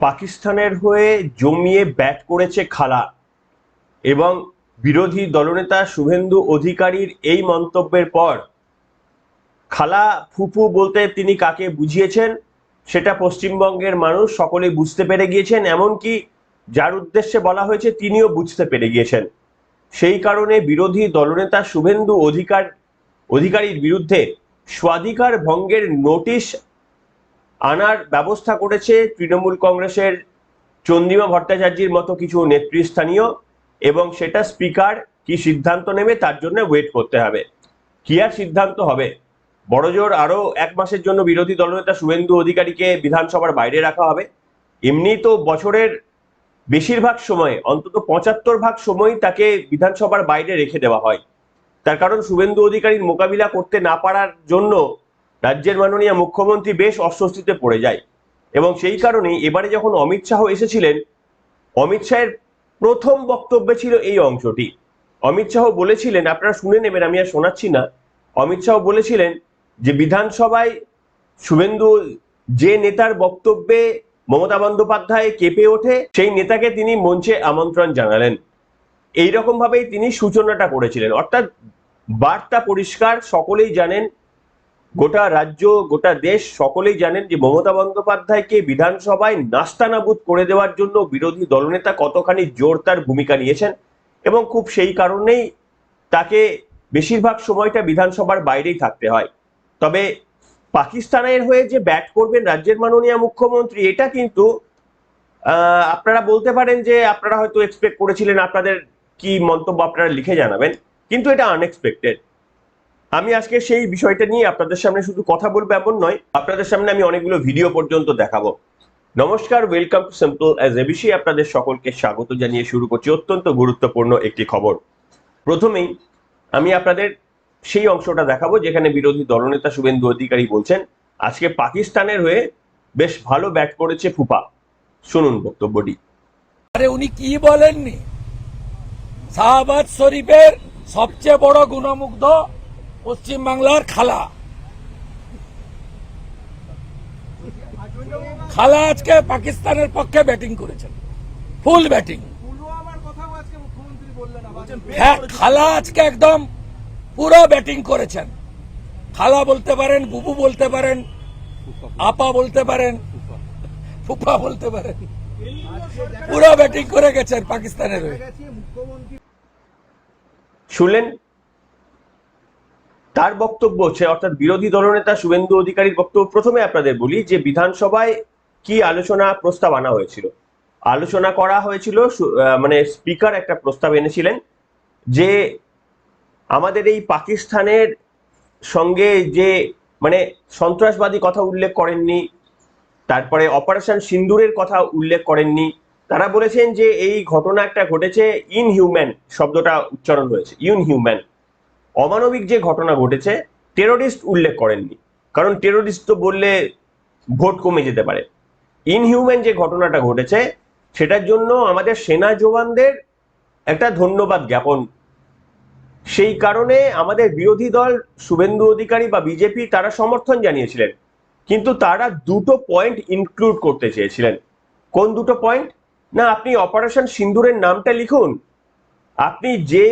পাকিস্তানের হয়ে জমিয়ে ব্যাট করেছে খালা এবং বিরোধী দলনেতা শুভেন্দু অধিকারীর এই মন্তব্যের পর খালা ফুফু বলতে তিনি কাকে বুঝিয়েছেন সেটা পশ্চিমবঙ্গের মানুষ সকলে বুঝতে পেরে গিয়েছেন, এমনকি যার উদ্দেশ্যে বলা হয়েছে তিনিও বুঝতে পেরে গিয়েছেন। সেই কারণে বিরোধী দলনেতা শুভেন্দু অধিকার অধিকারীর বিরুদ্ধে স্বাধিকার ভঙ্গের নোটিশ আনার ব্যবস্থা করেছে তৃণমূল কংগ্রেসের চন্দিমা ভট্টাচার্যের মতো কিছু নেতৃস্থানীয় এবং সেটা স্পিকার কি সিদ্ধান্ত নেবে তার জন্য ওয়েট করতে হবে। কি আর সিদ্ধান্ত হবে? বড়জোর আরও এক মাসের জন্য বিরোধী দলনেতা শুভেন্দু অধিকারীকে বিধানসভার বাইরে রাখা হবে। এমনি তো বছরের বেশিরভাগ সময়, অন্তত পঁচাত্তর ভাগ সময় তাকে বিধানসভার বাইরে রেখে দেওয়া হয়। তার কারণ শুভেন্দু অধিকারীর মোকাবিলা করতে না পারার জন্য রাজ্যের মাননীয় মুখ্যমন্ত্রী বেশ অস্বস্তিতে পড়ে যায়। এবং সেই কারণেই এবারে যখন অমিত শাহ এসেছিলেন, অমিত শাহের প্রথম বক্তব্যে ছিল এই অংশটি। অমিত শাহ বলেছিলেন, আপনারা শুনে নেবেন, আমি আর শোনাচ্ছি না। অমিত শাহ বলেছিলেন যে বিধানসভায় শুভেন্দু যে নেতার বক্তব্যে মমতা বন্দ্যোপাধ্যায় কেঁপে ওঠে, সেই নেতাকে তিনি মঞ্চে আমন্ত্রণ জানালেন। এইরকম ভাবেই তিনি সূচনাটা করেছিলেন। অর্থাৎ বার্তা পরিষ্কার, সকলেই জানেন গোটা রাজ্য, গোটা দেশ সকলেই জানেন যে মমতা বন্দ্যোপাধ্যায়কে বিধানসভায় নাস্তানাবুদ করে দেওয়ার জন্য বিরোধী দলনেতা কতখানি জোর তার ভূমিকা নিয়েছেন এবং খুব সেই কারণেই তাকে বেশিরভাগ সময়টা বিধানসভার বাইরেই থাকতে হয়। তবে পাকিস্তানের হয়ে যে ব্যাট করবেন রাজ্যের মাননীয় মুখ্যমন্ত্রী, এটা কিন্তু আপনারা বলতে পারেন যে আপনারা হয়তো এক্সপেক্ট করেছিলেন আপনাদের কি মন্তব্য আপনারা লিখে জানাবেন, কিন্তু এটা আনএক্সপেক্টেড আমি আজকে সেই বিষয়টা নিয়ে আপনাদের সামনে শুধু কথা বলব এমন নয়, আপনাদের সামনে আমি অনেকগুলো ভিডিও পর্যন্ত দেখাবো। নমস্কার welcome to simple as ABC আপনাদের সকলকে স্বাগত জানিয়ে শুরু করছি অত্যন্ত গুরুত্বপূর্ণ একটি খবর। প্রথমেই, আমি আপনাদের সেই অংশটা দেখাবো যেখানে বিরোধী দলনেতা শুভেন্দু অধিকারী বলছেন, আজকে পাকিস্তানের হয়ে বেশ ভালো ব্যাট করেছে ফুপা। শুনুন বক্তব্যটি। আরে উনি কি বলেননি? শাহবাজ শরীফের সবচেয়ে বড় গুণমুগ্ধ পশ্চিম বাংলার খালা। খালা আজকে পাকিস্তানের পক্ষে ব্যাটিং করেছেন। ফুল ব্যাটিং হ্যাঁ খালা আজকে একদম পুরো ব্যাটিং করেছেন। খালা বলতে পারেন, বুবু বলতে পারেন, আপা বলতে পারেন, ফুফা বলতে পারেন। পুরো ব্যাটিং করে গেছেন পাকিস্তানের হয়ে। শুনলেন? তার বক্তব্য হচ্ছে, অর্থাৎ বিরোধী দলনেতা শুভেন্দু অধিকারীর বক্তব্য প্রথমে আপনাদের বলি যে, বিধানসভায় কি আলোচনা প্রস্তাব আনা হয়েছিল? আলোচনা করা হয়েছিল মানে স্পিকার একটা প্রস্তাব এনেছিলেন যে, আমাদের এই পাকিস্তানের সঙ্গে যে মানে সন্ত্রাসবাদী কথা উল্লেখ করেননি, তারপরে অপারেশন সিন্দুরের কথা উল্লেখ করেননি, তারা বলেছেন যে, এই ঘটনা একটা ঘটেছে ইনহিউম্যান শব্দটা উচ্চারণ হয়েছে ইনহিউম্যান অমানবিক যে ঘটনা ঘটেছে টেরোরিস্ট উল্লেখ করেননি। কারণ টেরোরিস্ট তো বললে ভোট কমে যেতে পারে। ইনহিউম্যান যে ঘটনাটা ঘটেছে, সেটার জন্য আমাদের সেনা জওয়ানদের একটা ধন্যবাদ জ্ঞাপন। সেই কারণে আমাদের বিরোধী দল, শুভেন্দু অধিকারী বা বিজেপি তারা সমর্থন জানিয়েছিলেন। কিন্তু তারা দুটো পয়েন্ট ইনক্লুড করতে চেয়েছিলেন। কোন দুটো পয়েন্ট না, আপনি অপারেশন সিন্দুরের নামটা লিখুন। আপনি যে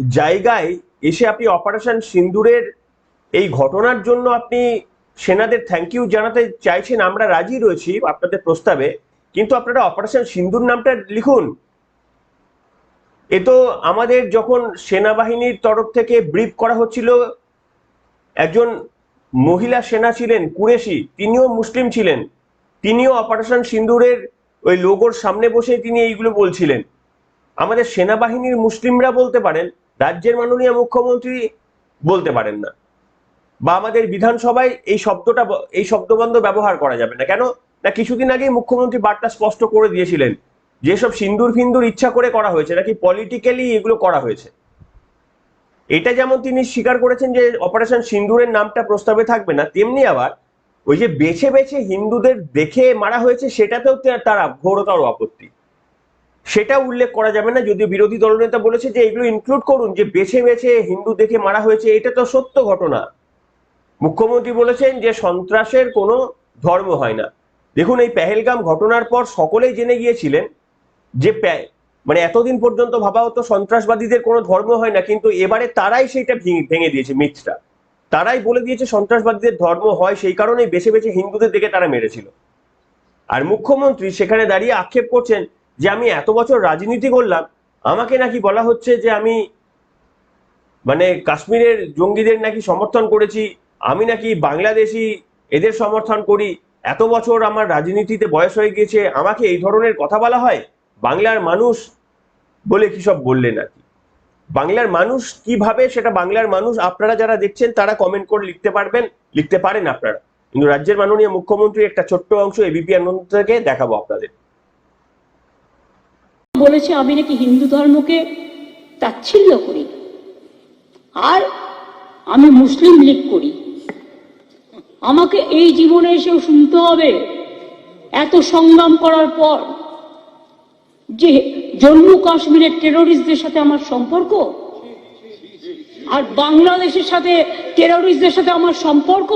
জায়গায় এসে আপনি অপারেশন সিন্দুরের এই ঘটনার জন্য আপনি সেনাদের থ্যাংক ইউ জানাতে চাইছেন, আমরা রাজি রয়েছি আপনাদের প্রস্তাবে, কিন্তু আপনারা অপারেশন সিন্দুর নামটা লিখুন। এ তো আমাদের যখন সেনাবাহিনীর তরফ থেকে ব্রিফ করা হচ্ছিল, একজন মহিলা সেনা ছিলেন, কুরেশি, তিনিও মুসলিম ছিলেন। তিনিও অপারেশন সিন্দুরের ওই লোগোর সামনে বসে তিনি এইগুলো বলছিলেন। আমাদের সেনাবাহিনীর মুসলিমরা বলতে পারেন রাজ্যের মাননীয় মুখ্যমন্ত্রী বলতে পারেন না। বা আমাদের বিধানসভায় এই শব্দটা এই শব্দবন্ধ ব্যবহার করা যাবে না। কেন? না, কিছুদিন আগেই মুখ্যমন্ত্রী বার্তা স্পষ্ট করে দিয়েছিলেন যেসব সিন্দুর ফিন্দুর ইচ্ছা করে করা হয়েছে, নাকি পলিটিক্যালি এগুলো করা হয়েছে। এটা যেমন তিনি স্বীকার করেছেন যে অপারেশন সিন্দুরের নামটা প্রস্তাবে থাকবে না, তেমনি আবার ওই যে বেছে বেছে হিন্দুদের দেখে মারা হয়েছে, সেটাতেও তারা ঘোরতর আপত্তি। সেটা উল্লেখ করা যাবে না, যদিও বিরোধী দলনেতা বলেছে যে এগুলো ইনক্লুড করুন, যে বেছে বেছে হিন্দু দেখে মারা হয়েছে, এটা তো সত্য ঘটনা। মুখ্যমন্ত্রী বলেছেন যে সন্ত্রাসের কোনো ধর্ম হয় না। দেখুন, এই পেহেলগাম ঘটনার পর সকলেই জেনে গিয়েছিলেন যে মানে এতদিন পর্যন্ত ভাবা হতো সন্ত্রাসবাদীদের কোনো ধর্ম হয় না, কিন্তু এবারে তারাই সেইটা ভেঙে ভেঙে দিয়েছে মিথটা তারাই বলে দিয়েছে সন্ত্রাসবাদীদের ধর্ম হয়, সেই কারণেই বেছে বেছে হিন্দুদের দিকে তারা মেরেছিল। আর মুখ্যমন্ত্রী সেখানে দাঁড়িয়ে আক্ষেপ করছেন যে আমি এত বছর রাজনীতি করলাম, আমাকে নাকি বলা হচ্ছে যে আমি মানে কাশ্মীরের জঙ্গিদের নাকি সমর্থন করেছি, আমি নাকি বাংলাদেশি এদের সমর্থন করি, এত বছর আমার রাজনীতিতে বয়স হয়ে গেছে, আমাকে এই ধরনের কথা বলা হয়? বাংলার মানুষ বলে কি সব বললেন আর কি? বাংলার মানুষ কীভাবে সেটা বাংলার মানুষ, আপনারা যারা দেখছেন তারা কমেন্ট করে লিখতে পারবেন, লিখতে পারেন আপনারা। কিন্তু রাজ্যের মাননীয় মুখ্যমন্ত্রী একটা ছোট্ট অংশ এবিপি আনন্দ থেকে দেখাবো আপনাদের। বলেছে, আমি নাকি হিন্দু ধর্মকে তাচ্ছিল্য করি। আর আমি মুসলিম লীগ করি। আমাকে এই জীবনে এসেও শুনতে হবে, এত সংগ্রাম করার পর যে জম্মু কাশ্মীরের টেরোরিস্টদের সাথে আমার সম্পর্ক, আর বাংলাদেশের সাথে টেরোরিস্টদের সাথে আমার সম্পর্ক,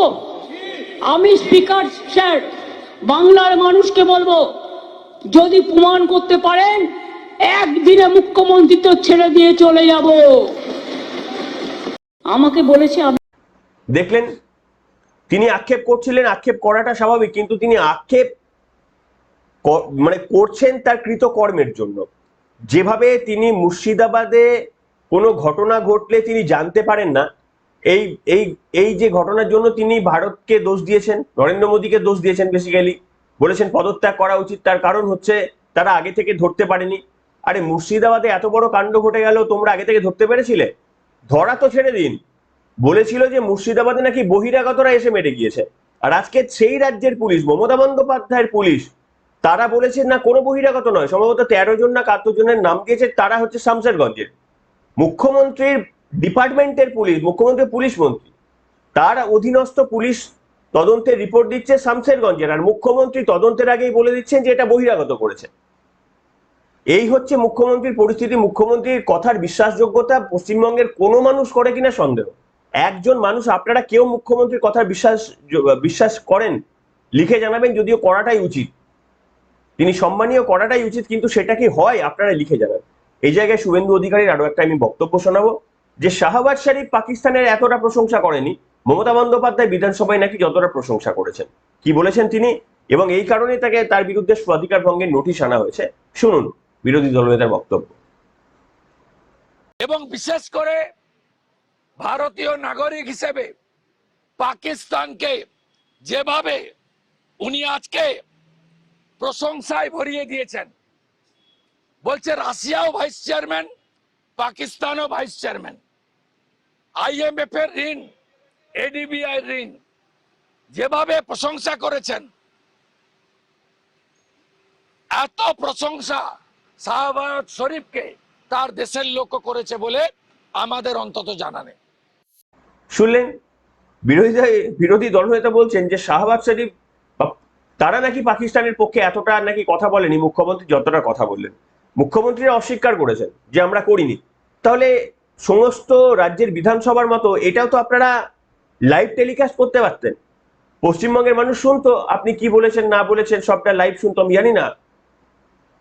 আমি স্পিকার স্যার বাংলার মানুষকে বলব, যদি প্রমাণ করতে পারেন একদিনে মুখ্যমন্ত্রী তো ছেড়ে দিয়ে চলে যাব। আমাকে বলেছে দেখলেন, তিনি আক্ষেপ করছিলেন, আক্ষেপ করাটা স্বাভাবিক, কিন্তু তিনি আক্ষেপ মানে করছেন তার কৃতকর্মের জন্য। যেভাবে তিনি মুর্শিদাবাদে কোনো ঘটনা ঘটলে তিনি জানতে পারেন না, এই এই এই যে ঘটনার জন্য তিনি ভারতকে দোষ দিয়েছেন, নরেন্দ্র মোদীকে দোষ দিয়েছেন বেসিক্যালি বলেছেন পদত্যাগ করা উচিত, তার কারণ হচ্ছে তারা আগে থেকে ধরতে পারেনি। আরে মুর্শিদাবাদে এত বড় কাণ্ড ঘটে গেল, তোমরা আগে থেকে ধরতে পেরেছিলে? ধরা তো ছেড়ে দিন। বলেছিল যে মুর্শিদাবাদে নাকি বহিরাগতরা এসে মেরে গিয়েছে। আর আজকে সেই রাজ্যের পুলিশ, মমতা বন্দ্যোপাধ্যায়ের পুলিশ, তারা বলেছে না, কোনো বহিরাগত নয়, সম্ভবত তেরো জন না কাত জনের নাম দিয়েছে, তারা হচ্ছে শামসেরগঞ্জের মুখ্যমন্ত্রীর ডিপার্টমেন্টের পুলিশ, মুখ্যমন্ত্রী, পুলিশ মন্ত্রী, তার অধীনস্থ পুলিশ তদন্তের রিপোর্ট দিচ্ছে শামসেরগঞ্জের আর মুখ্যমন্ত্রী তদন্তের আগেই বলে দিচ্ছেন যে এটা বহিরাগত করেছে। এই হচ্ছে মুখ্যমন্ত্রীর পরিস্থিতি, মুখ্যমন্ত্রীর কথার বিশ্বাসযোগ্যতা পশ্চিমবঙ্গের কোনো মানুষ করে কিনা সন্দেহ। একজন মানুষ, আপনারা কেউ মুখ্যমন্ত্রীর কথার বিশ্বাস বিশ্বাস করেন? লিখে জানাবেন, যদিও করাটাই উচিত। তিনি সম্মানীয়, করাটাই উচিত, কিন্তু সেটা কি হয়, আপনারা লিখে জানান। এই জায়গায় শুভেন্দু অধিকারীর আরও একটা আমি বক্তব্য শোনাবো। যে শাহবাজ শরীফ পাকিস্তানের এতটা প্রশংসা করেনি, মমতা বন্দ্যোপাধ্যায় বিধানসভায় নাকি যতটা প্রশংসা করেছেন? কি বলেছেন তিনি? এবং এই কারণে তাকে তার বিরুদ্ধে স্বাধিকার ভঙ্গের নোটিশ আনা হয়েছে। শুনুন। বিরোধী দলনেতার বক্তব্য। এবং বিশেষ করে ভারতীয় নাগরিক হিসেবে পাকিস্তানকে যেভাবে উনি আজকে প্রশংসায় ভরিয়ে দিয়েছেন, বলছে রাশিয়াও ভাইস চেয়ারম্যান, পাকিস্তানও ভাইস চেয়ারম্যান। আইএমএফ এর ঋণ এডিবিআই ঋণ, যেভাবে প্রশংসা করেছেন, এত প্রশংসা শাহবাজ শরীফকে তার দেশের লোক করেছে বলে আমাদের অন্তত জানা নেই। শুনলেন? বিরোধী বিরোধী দলনেতা বলছেন যে শাহবাজ শরীফ তারা নাকি পাকিস্তানের পক্ষে এতটা নাকি কথা বলেনি, মুখ্যমন্ত্রী যতটা কথা বললেন। মুখ্যমন্ত্রীরা অস্বীকার করেছেন যে আমরা করিনি। তাহলে সমস্ত রাজ্যের বিধানসভার মতো এটাও তো আপনারা লাইভ টেলিকাস্ট করতে পারতেন। পশ্চিমবঙ্গের মানুষ শুনতো, আপনি কি বলেছেন, না বলেছেন, সবটা লাইভ শুনতো, আমি জানি না।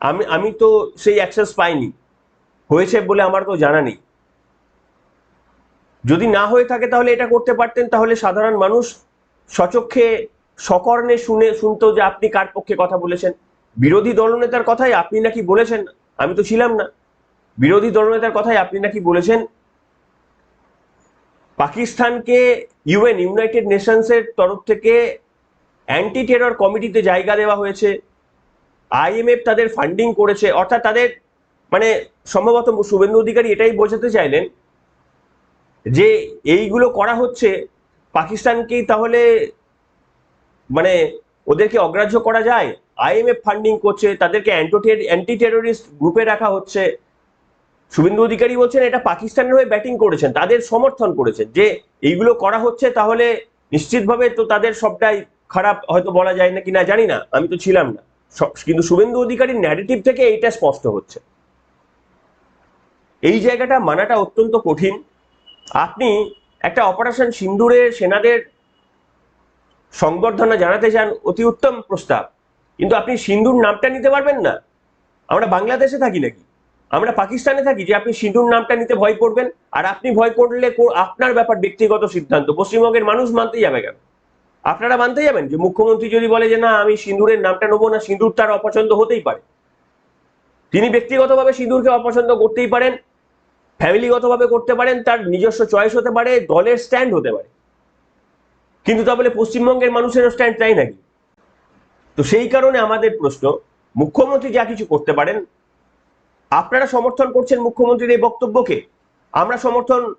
আমি আমি তো সেই অ্যাক্সেস পাইনি। হয়েছে বলে আমার তো জানা নেই। যদি না হয়ে থাকে তাহলে এটা করতে পারতেন, তাহলে সাধারণ মানুষ সচক্ষে সকর্ণে শুনে শুনতো যে আপনি কার পক্ষে কথা বলেছেন। বিরোধী দলনেতার কথাই আপনি নাকি বলেছেন, আমি তো ছিলাম না। বিরোধী দলনেতার কথাই আপনি নাকি বলেছেন। পাকিস্তানকে ইউএন ইউনাইটেড নেশনসের তরফ থেকে অ্যান্টি টেরর কমিটিতে জায়গা দেওয়া হয়েছে। আইএমএফ তাদের ফান্ডিং করেছে, অর্থাৎ তাদের মানে সম্ভবত শুভেন্দু অধিকারী এটাই বোঝাতে চাইলেন যে এইগুলো করা হচ্ছে পাকিস্তানকেই তাহলে মানে ওদেরকে অগ্রাহ্য করা যায়? আইএমএফ ফান্ডিং করছে, তাদেরকে অ্যান্টি টেরোরিস্ট গ্রুপে রাখা হচ্ছে। শুভেন্দু অধিকারী বলছেন এটা পাকিস্তানের হয়ে ব্যাটিং করেছেন, তাদের সমর্থন করেছেন যে এইগুলো করা হচ্ছে তাহলে নিশ্চিতভাবে তো তাদের সবটাই খারাপ হয়তো বলা যায় না কি না জানি না, আমি তো ছিলাম না। কিন্তু শুভেন্দু অধিকারীর ন্যারেটিভ থেকে এইটা স্পষ্ট হচ্ছে। এই জায়গাটা মানাটা অত্যন্ত কঠিন। আপনি একটা অপারেশন সিন্দুরে সেনাদের সংবর্ধনা জানাতে চান, অতি উত্তম প্রস্তাব। কিন্তু আপনি সিন্ধুর নামটা নিতে পারবেন না। আমরা বাংলাদেশে থাকি নাকি? আমরা পাকিস্তানে থাকি যে আপনি সিন্ধুর নামটা নিতে ভয় করবেন। আর আপনি ভয় করলে আপনার ব্যাপার ব্যক্তিগত সিদ্ধান্ত। পশ্চিমবঙ্গের মানুষ মানতেই যাবে কেন? আপনারা মানতে যাবেন যে মুখ্যমন্ত্রী যদি বলে যে না, আমি সিঁদুরের নামটা নেব না সিঁদুর তার অপছন্দ হতেই পারে। তিনি ব্যক্তিগতভাবে সিঁদুরকে অপছন্দ করতেই পারেন, ফ্যামিলিগতভাবে করতে পারেন, তার নিজস্ব চয়েস হতে পারে, দলের স্ট্যান্ড হতে পারে। কিন্তু তা বলে পশ্চিমবঙ্গের মানুষেরও স্ট্যান্ড তাই নাকি? তো সেই কারণে আমাদের প্রশ্ন, মুখ্যমন্ত্রী যা কিছু করতে পারেন, আপনারা সমর্থন করছেন মুখ্যমন্ত্রীর এই বক্তব্যকে? আমরা সমর্থন,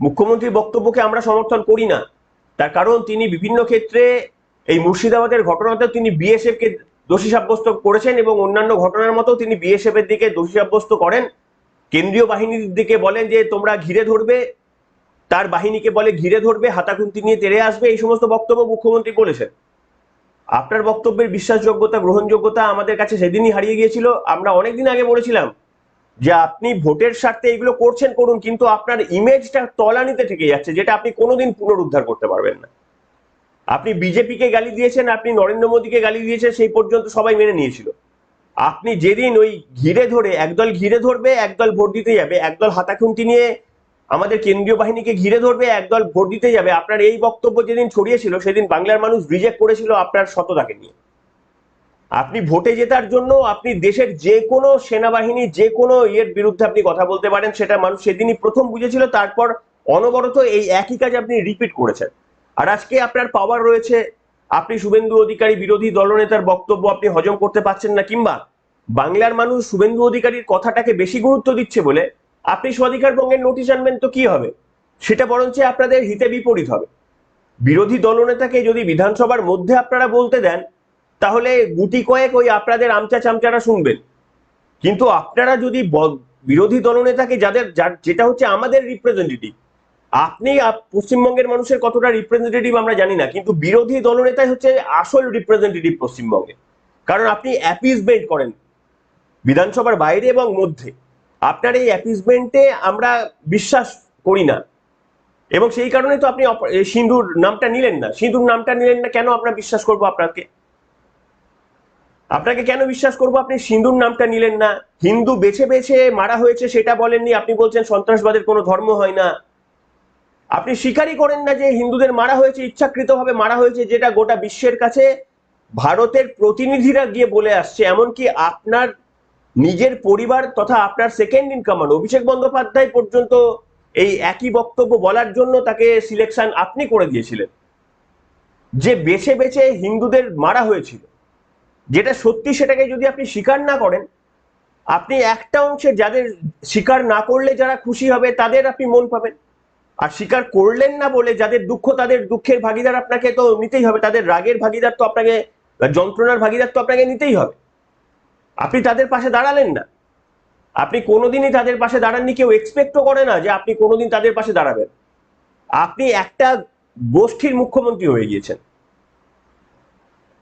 মুখ্যমন্ত্রীর বক্তব্যকে আমরা সমর্থন করি না। তার কারণ তিনি বিভিন্ন ক্ষেত্রে এই মুর্শিদাবাদের ঘটনাতেও তিনি বিএসএফ কে দোষী সাব্যস্ত করেছেন এবং অন্যান্য ঘটনার মতো তিনি বিএসএফ এর দিকে দোষী সাব্যস্ত করেন। কেন্দ্রীয় বাহিনীর দিকে বলেন যে, তোমরা ঘিরে ধরবে। তার বাহিনীকে বলে, ঘিরে ধরবে, হাতাখুন্তি নিয়ে তেড়ে আসবে। এই সমস্ত বক্তব্য মুখ্যমন্ত্রী বলেছেন। আপনার বক্তব্যের বিশ্বাসযোগ্যতা, গ্রহণযোগ্যতা আমাদের কাছে সেদিনই হারিয়ে গিয়েছিল। আমরা অনেকদিন আগে বলেছিলাম যে আপনি ভোটের স্বার্থে এগুলো করছেন, করুন, কিন্তু আপনার ইমেজটা তলানিতে থেকে যাচ্ছে, যেটা আপনি কোনোদিন পুনরুদ্ধার করতে পারবেন না। আপনি বিজেপিকে গালি দিয়েছেন, আপনি নরেন্দ্র মোদীকে গালি দিয়েছেন, সেই পর্যন্ত সবাই মেনে নিয়েছিল। আপনি যেদিন ওই ঘিরে ধরে, একদল ঘিরে ধরবে, একদল ভোট দিতে যাবে, একদল হাতাখুন্তি নিয়ে আমাদের কেন্দ্রীয় বাহিনীকে ঘিরে ধরবে, একদল ভোট দিতে যাবে, আপনার এই বক্তব্য যেদিন ছড়িয়েছিল, সেদিন বাংলার মানুষ রিজেক্ট করেছিল আপনার শততাকে নিয়ে। আপনি ভোটে জেতার জন্য আপনি দেশের যে কোনো সেনাবাহিনী, যে কোনো ইয়ের বিরুদ্ধে আপনি কথা বলতে পারেন, সেটা মানুষ সেদিনই প্রথম বুঝেছিল, তারপর অনবরত এই একই কাজ আপনি রিপিট করেছেন। আর আজকে আপনার পাওয়ার রয়েছে, আপনি শুভেন্দু অধিকারী বিরোধী দলনেতার বক্তব্য আপনি হজম করতে পারছেন না, কিংবা বাংলার মানুষ শুভেন্দু অধিকারীর কথাটাকে বেশি গুরুত্ব দিচ্ছে বলে আপনি স্বাধিকার ভঙ্গের নোটিশ আনবেন তো কি হবে? সেটা বরঞ্চ আপনাদের হিতে বিপরীত হবে। বিরোধী দলনেতাকে যদি বিধানসভার মধ্যে আপনারা বলতে দেন তাহলে গুটি কয়েক ওই আপনাদের আমচা চামচারা শুনবেন। কিন্তু আপনারা যদি বিরোধী দলনেতাকে যাদের যেটা হচ্ছে আমাদের রিপ্রেজেন্টেটিভ আপনি পশ্চিমবঙ্গের মানুষের কতটা রিপ্রেজেন্টেটিভ আমরা জানি না, কিন্তু বিরোধী দলনেতাই হচ্ছে আসল রিপ্রেজেন্টেটিভ পশ্চিমবঙ্গে। কারণ আপনি অ্যাপিসমেন্ট করেন বিধানসভার বাইরে এবং মধ্যে। আপনার এই অ্যাপিসমেন্টে আমরা বিশ্বাস করি না। এবং সেই কারণে তো আপনি সিন্ধুর নামটা নিলেন না। সিন্ধুর নামটা নিলেন না, কেন আমরা বিশ্বাস করব আপনাকে? আপনাকে কেন বিশ্বাস করব? আপনি সিন্ধুর নামটা নিলেন না। হিন্দু বেছে বেছে মারা হয়েছে সেটা বলেননি। আপনি বলছেন সন্ত্রাসবাদের কোনো ধর্ম হয় না। আপনি স্বীকারই করেন না যে হিন্দুদের মারা হয়েছে, ইচ্ছাকৃতভাবে মারা হয়েছে, যেটা গোটা বিশ্বের কাছে ভারতের প্রতিনিধিরা গিয়ে বলে আসছে। এমনকি আপনার নিজের পরিবার তথা আপনার second in command Abhishek Bandyopadhyay পর্যন্ত এই একই বক্তব্য বলার জন্য তাকে সিলেকশন আপনি করে দিয়েছিলেন। যে বেছে বেছে হিন্দুদের মারা হয়েছিল। যেটা সত্যি সেটাকে যদি আপনি স্বীকার না করেন, আপনি একটা অংশে যাদের স্বীকার না করলে যারা খুশি হবে তাদের আপনি মন পাবেন। আর স্বীকার করলেন না বলে যাদের দুঃখ তাদের দুঃখের ভাগিদার আপনাকে তো নিতেই হবে, তাদের রাগের ভাগিদার তো আপনাকে, যন্ত্রণার ভাগিদার তো আপনাকে নিতেই হবে। আপনি তাদের পাশে দাঁড়ালেন না। আপনি কোনোদিনই তাদের পাশে দাঁড়াননি, কেউ এক্সপেক্টও করে না যে আপনি কোনোদিন তাদের পাশে দাঁড়াবেন। আপনি একটা গোষ্ঠীর মুখ্যমন্ত্রী হয়ে গিয়েছেন।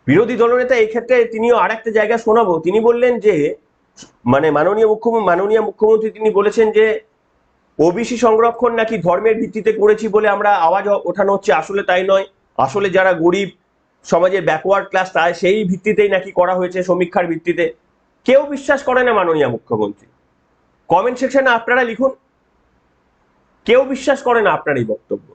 বিরোধী দলনেতা এই ক্ষেত্রে তিনিও আর একটা জায়গা শোনাবো। তিনি বললেন যে মানে মাননীয় মুখ্যমন্ত্রী মাননীয় মুখ্যমন্ত্রী তিনি বলেছেন যে ওবিসি সংরক্ষণ নাকি ধর্মের ভিত্তিতে করেছি বলে আমরা আওয়াজ ওঠানো হচ্ছে। আসলে তাই নয়। আসলে যারা গরিব সমাজের ব্যাকওয়ার্ড ক্লাস তাই সেই ভিত্তিতেই নাকি করা হয়েছে সমীক্ষার ভিত্তিতে। কেউ বিশ্বাস করে না মাননীয় মুখ্যমন্ত্রী। কমেন্ট সেকশনে আপনারা লিখুন। কেউ বিশ্বাস করে না আপনার এই বক্তব্য।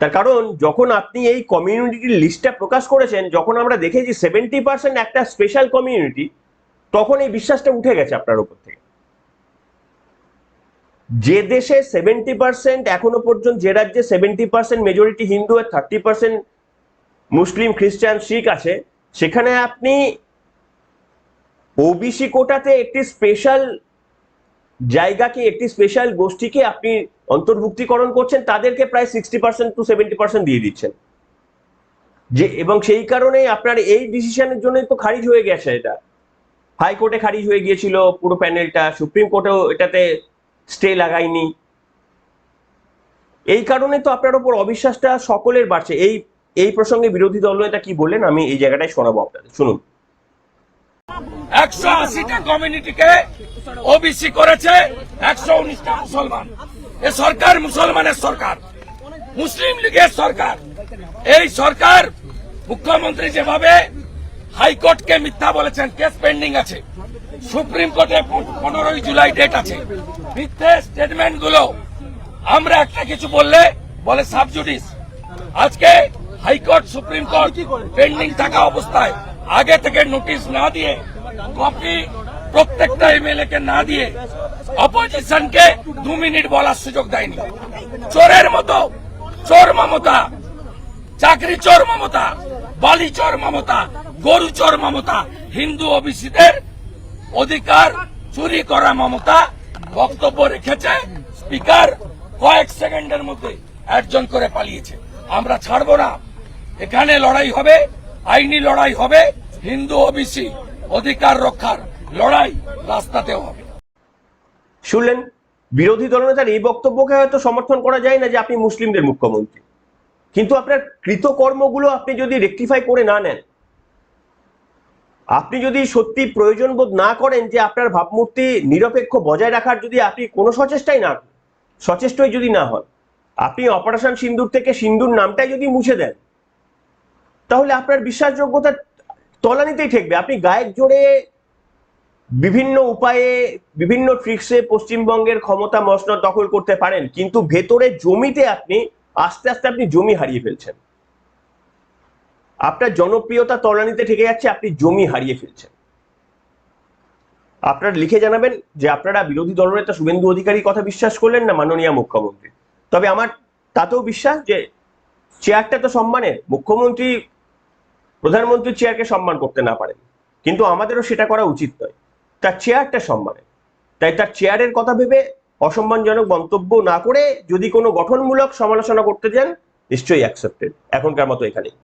তার কারণ, যখন আপনি এই কমিউনিটির লিস্টটা প্রকাশ করেছেন, যখন আমরা দেখেছি সেভেন্টি পার্সেন্ট একটা স্পেশাল কমিউনিটি তখন এই বিশ্বাসটা উঠে গেছে আপনার উপর থেকে। যে দেশে সেভেন্টি পার্সেন্ট এখনও পর্যন্ত, যে রাজ্যে সেভেন্টি পার্সেন্ট মেজরিটি হিন্দু আর থার্টি পার্সেন্ট মুসলিম, খ্রিস্টান, শিখ আছে, সেখানে আপনি ওবিসি কোটাতে একটি স্পেশাল জায়গাকে, একটি স্পেশাল গোষ্ঠীকে আপনি অন্তর্ভুক্তিকরণ করছেন, তাদেরকে প্রায় sixty percent to seventy percent দিয়ে দিচ্ছেন। যে, এবং সেই কারণে আপনার এই ডিসিশনের জন্যই তো খারিজ হয়ে গেছে এটা। হাইকোর্টে খারিজ হয়ে গিয়েছিল, পুরো প্যানেলটা, সুপ্রিম কোর্টেও এটাতে স্টে লাগায়নি। এই কারণে তো আপনার ওপর অবিশ্বাসটা সকলের বাড়ছে। এই এই প্রসঙ্গে বিরোধী দল দলনেতা কি বললেন, আমি এই জায়গাটায় শোনাবো আপনাদের। শুনুন। একশো আশিটা কমিউনিটিকে ওবিসি করেছে একশো উনিশটা মুসলমান। এ সরকার মুসলমানের সরকার মুসলিম লীগের সরকার। এই সরকার মুখ্যমন্ত্রী যেভাবে হাইকোর্টকে মিথ্যা বলেছেন কেস পেন্ডিং আছে সুপ্রিম কোর্টে পনেরোই জুলাই ডেট আছে মিথ্যে স্টেটমেন্টগুলো আমরা একটা কিছু বললে বলে সাবজুডিস। আজকে হাইকোর্ট সুপ্রিম কোর্ট পেন্ডিং থাকা অবস্থায় আগে থেকে নোটিশ না দিয়ে, কপি প্রত্যেকটা এমএলএ কে না দিয়ে অপোজিশনকে দু মিনিট বলার সুযোগ দেয়নি। চোরের মতো, চোর মমতা, চাকরি চোর মমতা, বালি চোর মমতা, গরু চোর মমতা, হিন্দু ওবিসিদের অধিকার চুরি করা মমতা বক্তব্য রেখেছে স্পিকার কয়েক সেকেন্ডের মধ্যে একজন করে পালিয়েছে। আমরা ছাড়বো না। এখানে লড়াই হবে। আইনি লড়াই হবে, হিন্দু ওবিসি অধিকার রক্ষার লড়াই রাস্তাতেও হবে। শুনলেন? বিরোধী দলনেতার এই বক্তব্যকে হয়তো সমর্থন করা যায় না যে আপনি মুসলিমদের মুখ্যমন্ত্রী। কিন্তু আপনার কৃতকর্মগুলো আপনি যদি রেকটিফাই করে না নেন, আপনি যদি সত্যি প্রয়োজন বোধ না করেন যে আপনার ভাবমূর্তি নিরপেক্ষ বজায় রাখার যদি আপনি কোনো সচেষ্টাই না সচেষ্টই যদি না হন, আপনি অপারেশন সিন্দুর থেকে সিন্দুর নামটাই যদি মুছে দেন তাহলে আপনার বিশ্বাসযোগ্যতা তলানিতেই ঠেকবে। আপনি গায়ের জোরে বিভিন্ন উপায়ে, বিভিন্ন ট্রিক্সে পশ্চিমবঙ্গের ক্ষমতা মসনদ দখল করতে পারেন, কিন্তু ভেতরে জমিতে আপনি, আস্তে আস্তে আপনি জমি হারিয়ে ফেলছেন। আপনার জনপ্রিয়তা তলানিতে ঠেকে যাচ্ছে, আপনি জমি হারিয়ে ফেলছেন। আপনারা লিখে জানাবেন যে আপনারা বিরোধী দলনেতা শুভেন্দু অধিকারী কথা বিশ্বাস করলেন না মাননীয় মুখ্যমন্ত্রী? তবে আমার তাতেও বিশ্বাস যে চেয়ারটা তো সম্মানের। মুখ্যমন্ত্রী প্রধানমন্ত্রীর চেয়ারকে সম্মান করতে না পারেন। কিন্তু আমাদেরও সেটা করা উচিত নয়। তার চেয়ারটা সম্মানে। তাই তার চেয়ারের কথা ভেবে অসম্মানজনক মন্তব্য না করে যদি কোনো গঠনমূলক সমালোচনা করতে যান নিশ্চয়ই অ্যাকসেপ্টেড এখনকার মতো এখানেই।